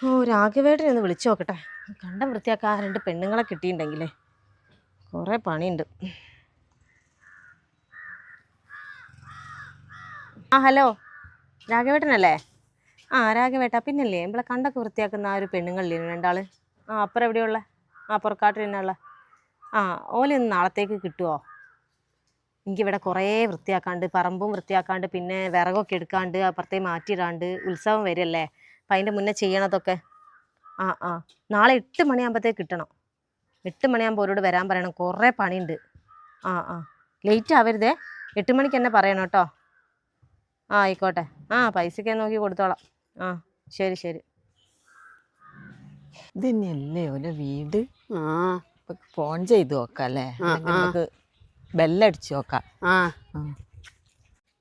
ഓ രാഘവേട്ടനെ ഒന്ന് വിളിച്ചു നോക്കട്ടെ. കണ്ടം വൃത്തിയാക്കാൻ ആ രണ്ട് പെണ്ണുങ്ങളെ കിട്ടിയിട്ടുണ്ടെങ്കിലേ. കുറേ പണിയുണ്ട്. ആ ഹലോ. രാഘവേട്ടനല്ലേ? ആ രാഘവേട്ട പിന്നല്ലേ? നമ്മളെ കണ്ടൊക്കെ വൃത്തിയാക്കുന്ന ആ ഒരു പെണ്ണുങ്ങളില്ലേ രണ്ടാൾ? ആ അപ്പുറം എവിടെയുള്ള? ആ പുറക്കാട്ടിൽ തന്നെയുള്ള. ആ ഓലൊന്ന് നാളത്തേക്ക് കിട്ടുമോ എനിക്കിവിടെ കുറേ വൃത്തിയാക്കാണ്ട് പറമ്പും വൃത്തിയാക്കാണ്ട് പിന്നെ വിറകൊക്കെ എടുക്കാണ്ട് അപ്പുറത്തേ മാറ്റിയിടാണ്ട് ഉത്സവം വരില്ലേ? അപ്പം അതിന്റെ മുന്നേ ചെയ്യണതൊക്കെ. ആ ആ. നാളെ എട്ട് മണിയാകുമ്പോഴത്തേക്ക് കിട്ടണം. എട്ട് മണിയാകുമ്പോൾ അവരോട് വരാൻ പറയണം. കുറേ പണിയുണ്ട്. ആ ആ. ലേറ്റ് ആവരുതേ. എട്ട് മണിക്ക് തന്നെ പറയണം കേട്ടോ. ആ ആയിക്കോട്ടെ. ആ പൈസയ്ക്ക് നോക്കി കൊടുത്തോളാം. ആ ശരി ശരി. ഇത് തന്നെയല്ലേ ഓലെ വീട്? ആ. ഫോൺ ചെയ്ത് നോക്കാം അല്ലേ? നമുക്ക് ബെല്ലടിച്ച് നോക്കാം. ആ.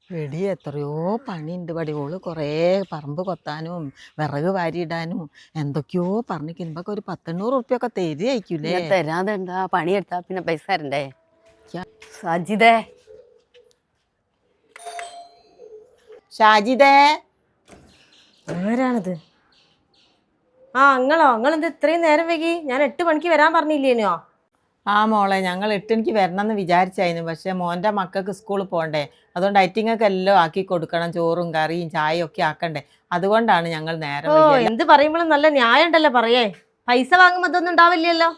എടി എത്രയോ പണിയുണ്ട് പടി. ഓൾ കുറേ പറമ്പ് കൊത്താനും വിറക് വാരിയിടാനും എന്തൊക്കെയോ പറഞ്ഞു പറഞ്ഞിരിക്കുമ്പോ ഒരു പത്തെണ്ണൂറ് ഉറുപ്പ്യൊക്കെ തരുമായിരിക്കൂലേ തരാതെ എന്താ പണിയെടുത്താ പിന്നെ പൈസ തരണ്ടേ? സജിതേ ഷാജിദേ ആരാണിത്? ആ അങ്ങളോ? അങ്ങളെന്താ ഇത്രയും നേരം വൈകി? ഞാൻ എട്ട് മണിക്ക് വരാൻ പറഞ്ഞില്ലേനോ? ആ മോളെ ഞങ്ങൾ എട്ടെനിക്ക് വരണം എന്ന് വിചാരിച്ചായിരുന്നു. പക്ഷേ മോന്റെ മക്കൾക്ക് സ്കൂളിൽ പോകണ്ടേ. അതുകൊണ്ട് ഐറ്റിങ്ങൊക്കെ എല്ലാം ആക്കി കൊടുക്കണം. ചോറും കറിയും ചായയും ഒക്കെ ആക്കണ്ടേ. അതുകൊണ്ടാണ് ഞങ്ങൾ നേരം ഓ എന്ത് പറയുമ്പോഴും നല്ല ന്യായം ഉണ്ടല്ലോ പറയേ. പൈസ വാങ്ങുമ്പോൾ അതൊന്നും ഉണ്ടാവില്ലല്ലോ.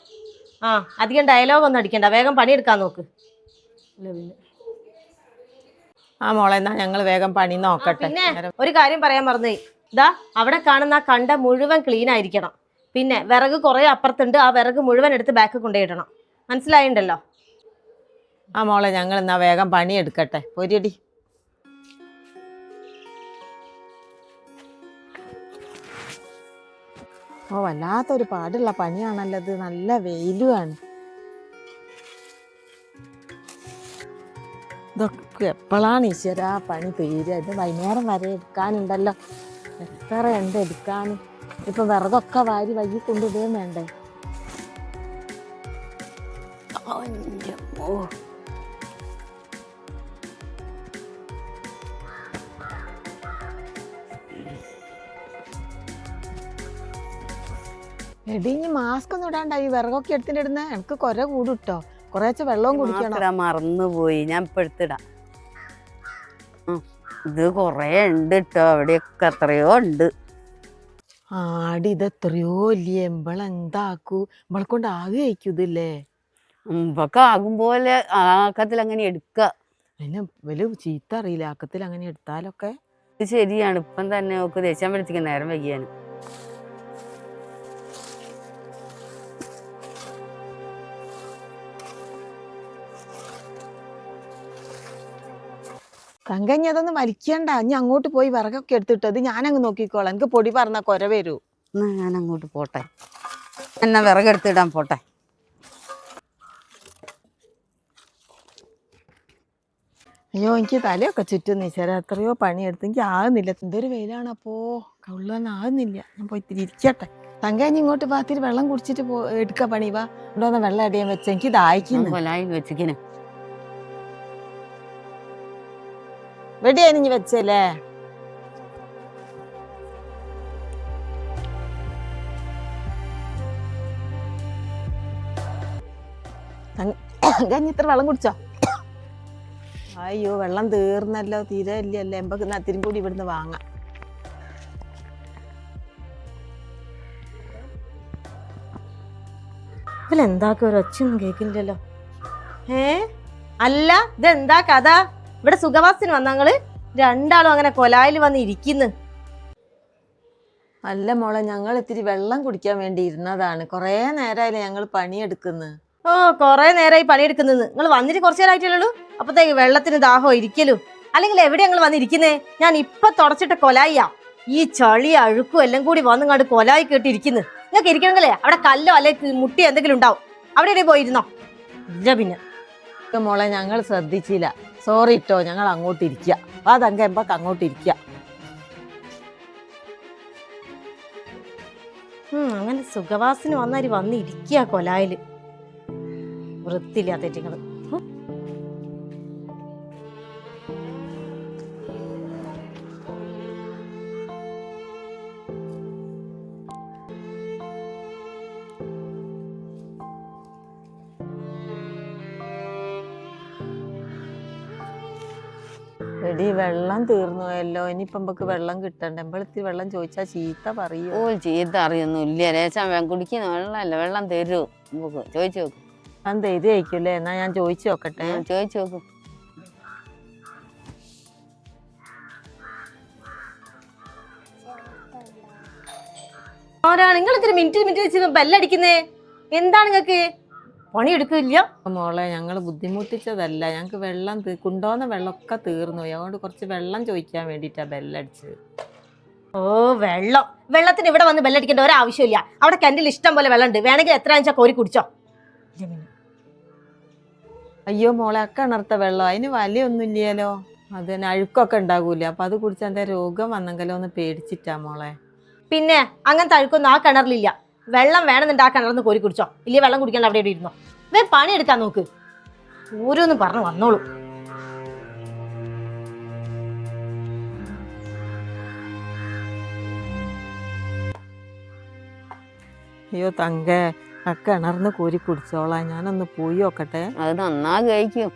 ആ അധികം ഡയലോഗ് ഒന്നും അടിക്കണ്ട. വേഗം പണിയെടുക്കാൻ നോക്ക്. ആ മോളെ എന്നാ ഞങ്ങൾ വേഗം പണി നോക്കട്ടെ. പിന്നെ ഒരു കാര്യം പറയാൻ മറന്നു ഇതാ അവിടെ കാണുന്ന ആ കണ്ട മുഴുവൻ ക്ലീൻ ആയിരിക്കണം. പിന്നെ വിറക് കുറെ അപ്പുറത്തുണ്ട്. ആ വിറക് മുഴുവൻ എടുത്ത് ബാക്ക് കൊണ്ടുപോയിടണം മനസ്സിലായിണ്ടല്ലോ? ആ മോളെ ഞങ്ങൾ എന്നാ വേഗം പണിയെടുക്കട്ടെ. പൊരിയടി. ഓ വല്ലാത്തൊരു പാടുള്ള പണിയാണല്ലോ ഇത് നല്ല വെയിലുമാണ് ഇതൊക്കെ എപ്പോഴാണ് ഈശ്വര ആ പണി തീരുക ഇത് വൈകുന്നേരം വരെ എടുക്കാനുണ്ടല്ലോ. എത്ര ഉണ്ട് എടുക്കാൻ ഇപ്പം വിറകൊക്കെ വാരി വൈകി കൊണ്ടുപോകും വേണ്ടേ? അമ്മോ. എടി ഇനി മാസ്ക് ഒന്നും ഇടാണ്ടായി വിറകൊക്കെ എടുത്തിട്ടിടുന്ന? എനിക്ക് കൊര കൂടുട്ടോ. കുറേച്ച വെള്ളവും കുടിക്കണം. മറന്നുപോയി. ഞാൻ ഇപ്പൊ എടുത്തിടാം. ഇത് കൊറേ ഉണ്ട് കേട്ടോ അവിടെയൊക്കെ എത്രയോ ഉണ്ട്. ആടി ഇത് എത്രയോ ഇല്ലേ എമ്പളെന്താക്കൂ കൊണ്ട് ആകെ അയക്കും മുമ്പൊക്കെ ആകും പോലെ ആക്കത്തിൽ അങ്ങനെ എടുക്ക. അതിന് വലിയ ചീത്ത അറിയില്ല. ആക്കത്തിൽ അങ്ങനെ എടുത്താലൊക്കെ ഇത് ശരിയാണ്. ഇപ്പം തന്നെ ഒക്കെ ദേശം പിടിച്ചിരിക്കുന്ന നേരം വൈകിയാണ്. തങ്കഞ്ഞി അതൊന്നും വലിക്കണ്ട ഇനി അങ്ങോട്ട് പോയി വിറകൊക്കെ എടുത്തിട്ട് അത് ഞാനങ്ങ് നോക്കിക്കോളാം. എനിക്ക് പൊടി പറഞ്ഞ കൊര വരൂ. എന്നാ ഞാൻ അങ്ങോട്ട് പോട്ടെ. എന്നാ വിറകെടുത്തിടാൻ പോട്ടെ. അയ്യോ എനിക്ക് തലയൊക്കെ ചുറ്റും നീച്ചാൽ എത്രയോ പണിയെടുത്ത്. എനിക്ക് ആകുന്നില്ല. എന്തൊരു വെയിലാണ് അപ്പോ. കള്ളൊന്നും ആകുന്നില്ല. ഞാൻ പോയി ഇത്തിരി ഇരിക്കട്ടെ തങ്കഞ്ഞി ഇങ്ങോട്ട് പാത്തിൽ വെള്ളം കുടിച്ചിട്ട് പോ എടുക്ക പണി വാ. ഇവിടെ ഒന്ന് വെള്ളം അടിയാൻ വെച്ച. എനിക്ക് ദാഹിക്കുന്നു വെച്ചിങ്ങനെ വെടിയായി വെച്ചല്ലേ? കഞ്ഞി ഇത്ര വെള്ളം കുടിച്ചോ? അയ്യോ വെള്ളം തീർന്നല്ലോ തീരെ ഇല്ലല്ലോ. എമ്പക്ക് അത്തിരി കൂടി ഇവിടുന്ന് വാങ്ങാം. ഇതിലെന്താക്കും? ഒരൊച്ചൊന്നും കേൾക്കുന്നില്ലല്ലോ. ഏ? അല്ല ഇതെന്താ കഥ? ഇവിടെ സുഖവാസിന് വന്നങ്ങൾ രണ്ടാളും അങ്ങനെ കൊലായിൽ വന്ന് ഇരിക്കുന്നു. അല്ല മോളെ ഞങ്ങൾ ഇത്തിരി വെള്ളം കുടിക്കാൻ വേണ്ടി ഇരുന്നതാണ്. കുറേ നേരമായില്ലേ ഞങ്ങൾ പണിയെടുക്കുന്നത് ഓ കുറെ നേരമായി പണിയെടുക്കുന്നത് നിങ്ങൾ വന്നിട്ട് കുറച്ചു നേരമായിട്ടല്ലോ അപ്പത്തേക്ക് വെള്ളത്തിന് ദാഹം ഇരിക്കലും അല്ലെങ്കിൽ എവിടെ ഞങ്ങൾ വന്നിരിക്കുന്നേ? ഞാൻ ഇപ്പൊ തുടച്ചിട്ട് കൊലായിയാ. ഈ ചളി അഴുക്കും എല്ലാം കൂടി വന്ന് കണ്ട് കൊലായി കേട്ടിരിക്കുന്നു. നിങ്ങൾക്ക് ഇരിക്കണമെങ്കിലേ അവിടെ കല്ലോ അല്ലെ മുട്ടി എന്തെങ്കിലും ഉണ്ടാവും. അവിടെ എവിടെ പോയിരുന്നോ? ഇല്ല പിന്നെ. മോളെ ഞങ്ങൾ ശ്രദ്ധിച്ചില്ല. സോറി ഇട്ടോ ഞങ്ങൾ അങ്ങോട്ട് ഇരിക്കുക ആ തങ്ക എമ്പക്ക് അങ്ങോട്ട് ഇരിക്കുക അങ്ങനെ സുഖവാസിന് വന്നാൽ വന്ന് ഇരിക്കുക വൃത്തിയില്ലാത്ത ഏറ്റിങ്ങൾ എടി വെള്ളം തീർന്നു പോയല്ലോ ഇനിയിപ്പം നമുക്ക് വെള്ളം കിട്ടണ്ട? എമ്പളത്തിൽ വെള്ളം ചോദിച്ചാൽ ചീത്ത പറയൂ? ഓ ചീത്ത അറിയൊന്നുമില്ല. രേച്ചാൻ കുടിക്കുന്ന വെള്ളമല്ല. വെള്ളം തരൂ. നമുക്ക് ചോദിച്ചു നോക്കും. ഞാൻ തരുമായിരിക്കുമല്ലേ എന്നാ ഞാൻ ചോദിച്ചു നോക്കട്ടെ. ചോദിച്ചു നോക്കും. ആരാണ്? നിങ്ങൾ ഇത്തിരി മിനിറ്റ് മിനിറ്റ് വെച്ച് ബെല്ലടിക്കുന്നേ എന്താണ് നിങ്ങൾക്ക്? പണിയെടുക്കില്ല മോളെ ഞങ്ങൾ ബുദ്ധിമുട്ടിച്ചതല്ല. ഞങ്ങൾക്ക് വെള്ളം കൊണ്ടുപോകുന്ന വെള്ളമൊക്കെ തീർന്നു അതുകൊണ്ട് കുറച്ച് വെള്ളം ചോദിക്കാൻ വേണ്ടിട്ടാ ബെല്ലടിച്ചത് ഓ വെള്ളം. വെള്ളത്തിന് ഇവിടെ വന്ന് ബെല്ലടിക്കേണ്ട ഒരാവശ്യമില്ല അവിടെ കിണറ്റിൽ ഇഷ്ടം പോലെ വെള്ളമുണ്ട്. വേണമെങ്കിൽ എത്ര വെച്ചാൽ കോരി കുടിച്ചോ. അയ്യോ മോളെ കിണർത്ത വെള്ളം. അതിന് വലിയൊന്നുമില്ലല്ലോ അതിന് അഴുക്കൊക്കെ ഉണ്ടാകൂല അപ്പൊ അത് കുടിച്ചാൽ എന്താ രോഗം വന്നെങ്കിലോ ഒന്ന് പേടിച്ചിട്ടാ മോളെ. പിന്നെ അങ്ങനത്തെ അഴുക്കൊന്നും ആ കിണറിലില്ല. വെള്ളം വേണമെന്നുണ്ട് ആ കിണറിന്ന് കോരി കുടിച്ചോ. ഇല്ലേ വെള്ളം കുടിക്കാണ്ട് അവിടെ ഇവിടെ ഇരുന്നോ? വേ പണിയെടുക്കാൻ നോക്ക്. ഓരോന്ന് പറഞ്ഞു വന്നോളൂ. അയ്യോ തങ്ക ആ കിണറിന്ന് കോരി കുടിച്ചോളാം. ഞാനൊന്ന് പോയി നോക്കട്ടെ. അത് നന്നാ കഴിക്കും.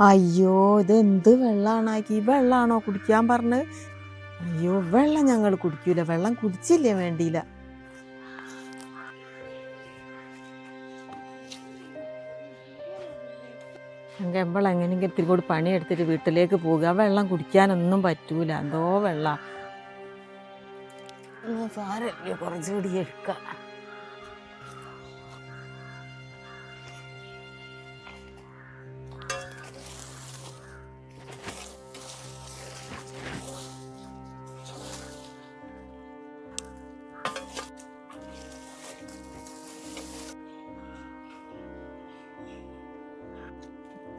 അയ്യോ ഇത് എന്ത് ഈ വെള്ളാണോ കുടിക്കാൻ പറഞ്ഞ്? അയ്യോ വെള്ളം ഞങ്ങൾ കുടിക്കൂല. വെള്ളം കുടിച്ചില്ലേ വേണ്ടിയില്ല. ഞങ്ങൾ എങ്ങനെയെങ്കിലും ഇത്തിരി കൂടി പണിയെടുത്തിട്ട് വീട്ടിലേക്ക് പോകുക വെള്ളം കുടിക്കാനൊന്നും പറ്റൂല. എന്തോ വെള്ളം. സാരല്ലേ കുറച്ചുകൂടി എടുക്കാം.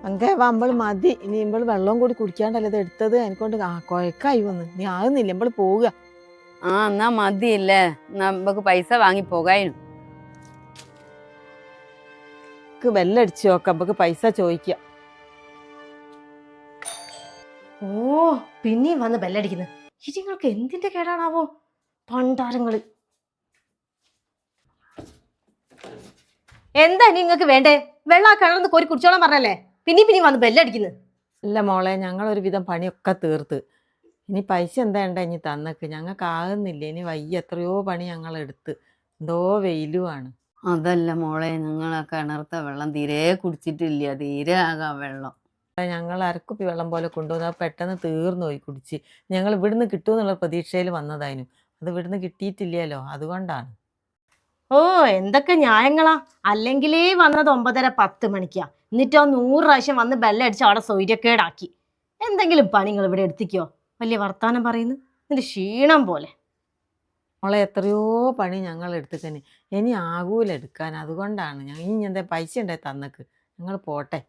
അങ്ങനെ അമ്പൾ മതി. ഇനി ഇമ്പൾ വെള്ളം കൂടി കുടിക്കാണ്ടല്ലേ ഇത് എടുത്തത്. എനിക്കൊണ്ട് ആ കുഴക്കായി വന്ന്. നീ ആകുന്നില്ല ഇമ്പൾ പോവുക. ആ എന്നാ മതിയല്ലേ. നമുക്ക് പൈസ വാങ്ങി പോകാനും. നമുക്ക് ബെല്ലടിച്ച് നോക്കാം നമുക്ക് പൈസ ചോദിക്കാം. ഓ പിന്നെയും വന്ന് ബെല്ലടിക്കുന്നത് ഇതിങ്ങൾക്ക് എന്തിന്റെ കേടാണാവോ? പണ്ടാരങ്ങൾ. എന്താ നിങ്ങൾക്ക് വേണ്ടേ? വെള്ളം കിണർന്ന് കോരി കുടിച്ചോളാൻ പറഞ്ഞല്ലേ? പിന്നെയും പിന്നെ വന്ന് ബെല്ലടിക്കുന്നു. ഇല്ല മോളെ ഞങ്ങൾ ഒരുവിധം പണിയൊക്കെ തീർത്ത്. ഇനി പൈസ എന്താ ഉണ്ട ഇനി തന്നക്ക്? ഞങ്ങൾക്ക് ആകുന്നില്ല ഇനി വയ്യ. എത്രയോ പണി ഞങ്ങൾ എടുത്ത് എന്തോ വെയിലുമാണ് അതല്ല മോളെ നിങ്ങൾ ആ കിണർത്ത വെള്ളം തീരെ കുടിച്ചിട്ടില്ല. തീരെ ആകാം വെള്ളം. ഞങ്ങൾ അരക്കുപ്പി വെള്ളം പോലെ കൊണ്ടുവന്ന് അത് പെട്ടെന്ന് തീർന്നു പോയി കുടിച്ച്. ഞങ്ങൾ ഇവിടുന്ന് കിട്ടുമെന്നുള്ള പ്രതീക്ഷയിൽ വന്നതായിരുന്നു അത് ഇവിടുന്ന് കിട്ടിയിട്ടില്ലല്ലോ. അതുകൊണ്ടാണ്. ഓ എന്തൊക്കെ ന്യായങ്ങളാ. അല്ലെങ്കിലേ വന്നത് ഒമ്പതര പത്ത് മണിക്കാ. എന്നിട്ടോ നൂറ് പ്രാവശ്യം വന്ന് ബെല്ലടിച്ച് അവിടെ സൗര്യക്കേടാക്കി എന്തെങ്കിലും പണി നിങ്ങൾ ഇവിടെ എടുത്തിക്കോ. വലിയ വർത്താനം പറയുന്നു. നിന്റെ ക്ഷീണം പോലെ. മോളെ എത്രയോ പണി ഞങ്ങൾ എടുത്തിക്കന്നെ ഇനി ആകൂല എടുക്കാൻ. അതുകൊണ്ടാണ് ഞാൻ ഇനി എന്താ പൈസ ഉണ്ടായി തന്നക്ക്? ഞങ്ങൾ പോട്ടെ.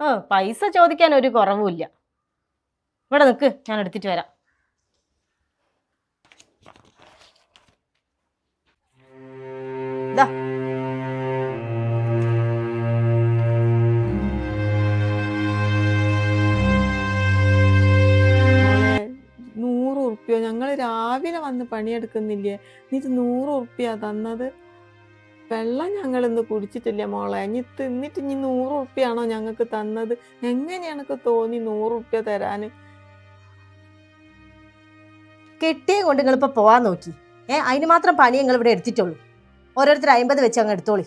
ഓ പൈസ ചോദിക്കാൻ ഒരു കുറവുമില്ല ഇവിടെ നിൽക്ക് ഞാൻ എടുത്തിട്ട് വരാം. വന്ന് പണിയെടുക്കുന്നില്ലേ എന്നിട്ട് നൂറ് ഉറുപ്പ്യ തന്നത്. വെള്ളം ഞങ്ങൾ ഇന്ന് കുടിച്ചിട്ടില്ല മോളെ. ഇനി തിന്നിട്ട് ഇനി നൂറ് ഉറുപ്പ്യാണോ ഞങ്ങൾക്ക് തന്നത്? എങ്ങനെയാണ് തോന്നി നൂറ് ഉറുപ്പ്യ തരാന്? കെട്ടിയെ കൊണ്ട് നിങ്ങൾ ഇപ്പൊ പോവാൻ നോക്കി. ഏ അതിന് മാത്രം പണി നിങ്ങൾ ഇവിടെ എടുത്തിട്ടുള്ളൂ. ഓരോരുത്തർ അമ്പത് വെച്ച് അങ്ങ് എടുത്തോളി.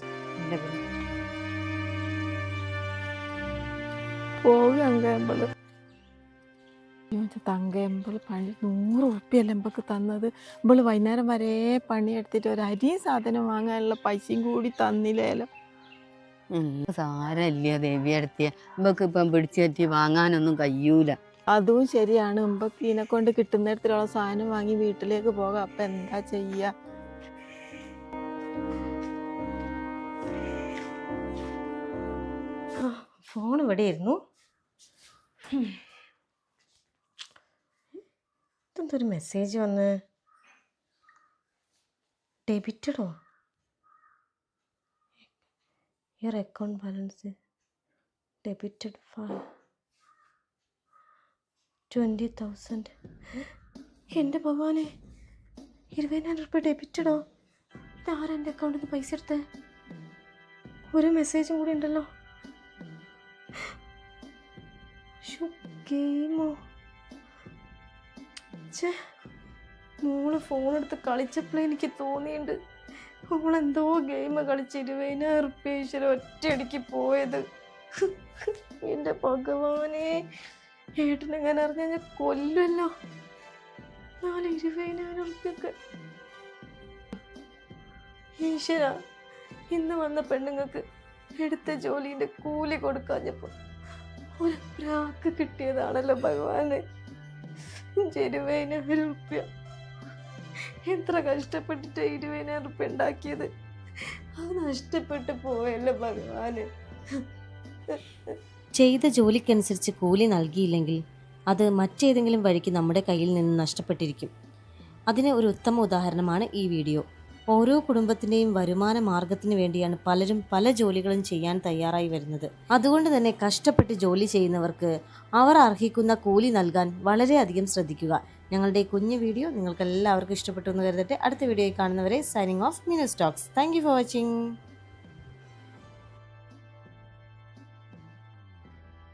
തങ്കയമ്പൾ പണി നൂറ് ഉറുപ്പ്യല്ല എമ്പക്ക് തന്നത്? ഇമ്പൾ വൈകുന്നേരം വരെ പണിയെടുത്തിട്ട് ഒരു അരി സാധനം വാങ്ങാനുള്ള പൈസയും കൂടി തന്നില്ലേലോ? നല്ല സാരല്ല ദേവി അടുത്തിയ നമുക്ക് ഇപ്പം പിടിച്ചു പറ്റി വാങ്ങാനൊന്നും കഴിയൂല. അതും ശരിയാണ്. ഇമ്പക്ക് ഇതിനെ കൊണ്ട് കിട്ടുന്നിടത്തിലുള്ള സാധനം വാങ്ങി വീട്ടിലേക്ക് പോകാം. അപ്പൊ എന്താ ചെയ്യാ? ഫോൺ ഇവിടെ ഇരുന്നു. ഇതെന്തൊരു മെസ്സേജ് വന്ന് ഡെബിറ്റഡോ? Your account balance debited twenty thousand എന്റെ ഭഗവാനെ ഇരുപതിനായിരം റുപ്യ ഡെബിറ്റഡോ? ഇതാരാ എന്റെ അക്കൗണ്ടിൽ നിന്ന് പൈസ എടുത്ത്? ഒരു മെസ്സേജും കൂടി ഉണ്ടല്ലോ. ഷു ഗെയിമോ? ഛേ മോൾ ഫോൺ എടുത്ത് കളിച്ചപ്പോഴേ എനിക്ക് തോന്നിയിട്ടുണ്ട് മോളെന്തോ ഗെയിം കളിച്ച് ഇരുപതിനായിരം റുപ്യ ഈശ്വര ഒറ്റയടിക്ക് പോയത്. എന്റെ ഭഗവാനെ ഏട്ടനെങ്ങനെ അറിഞ്ഞ ഞാൻ കൊല്ലുമല്ലോ നാല് ഇരുപതിനായിരം റുപ്യൊക്കെ ഈശ്വര ഇന്ന് വന്ന പെണ്ണുങ്ങൾക്ക് എടുത്ത ജോലിന്റെ കൂലി കൊടുക്കാഞ്ഞപ്പോൾ ഒരു പ്രാക്ക് കിട്ടിയതാണല്ലോ ഭഗവാന്. ഇരുപതിനായിരം റുപ്യ എത്ര കഷ്ടപ്പെട്ടിട്ട് ഇരുപതിനായിരം റുപ്യ ഉണ്ടാക്കിയത്? അത് നഷ്ടപ്പെട്ടു പോയല്ലോ ഭഗവാന്. ചെയ്ത ജോലിക്കനുസരിച്ച് കൂലി നൽകിയില്ലെങ്കിൽ അത് മറ്റേതെങ്കിലും വഴിക്ക് നമ്മുടെ കയ്യിൽ നിന്ന് നഷ്ടപ്പെട്ടിരിക്കും. അതിന് ഒരു ഉത്തമ ഉദാഹരണമാണ് ഈ വീഡിയോ. ഓരോ കുടുംബത്തിന്റെയും വരുമാന മാർഗത്തിന് വേണ്ടിയാണ് പലരും പല ജോലികളും ചെയ്യാൻ തയ്യാറായി വരുന്നത്. അതുകൊണ്ട് തന്നെ കഷ്ടപ്പെട്ട് ജോലി ചെയ്യുന്നവർക്ക് അവർ അർഹിക്കുന്ന കൂലി നൽകാൻ വളരെയധികം ശ്രദ്ധിക്കുക. ഞങ്ങളുടെ കുഞ്ഞു വീഡിയോ നിങ്ങൾക്ക് എല്ലാവർക്കും ഇഷ്ടപ്പെട്ടു എന്ന് കരുതട്ടെ. അടുത്ത വീഡിയോയിൽ കാണുന്നവരെ signing off Minu Stokes thank for watching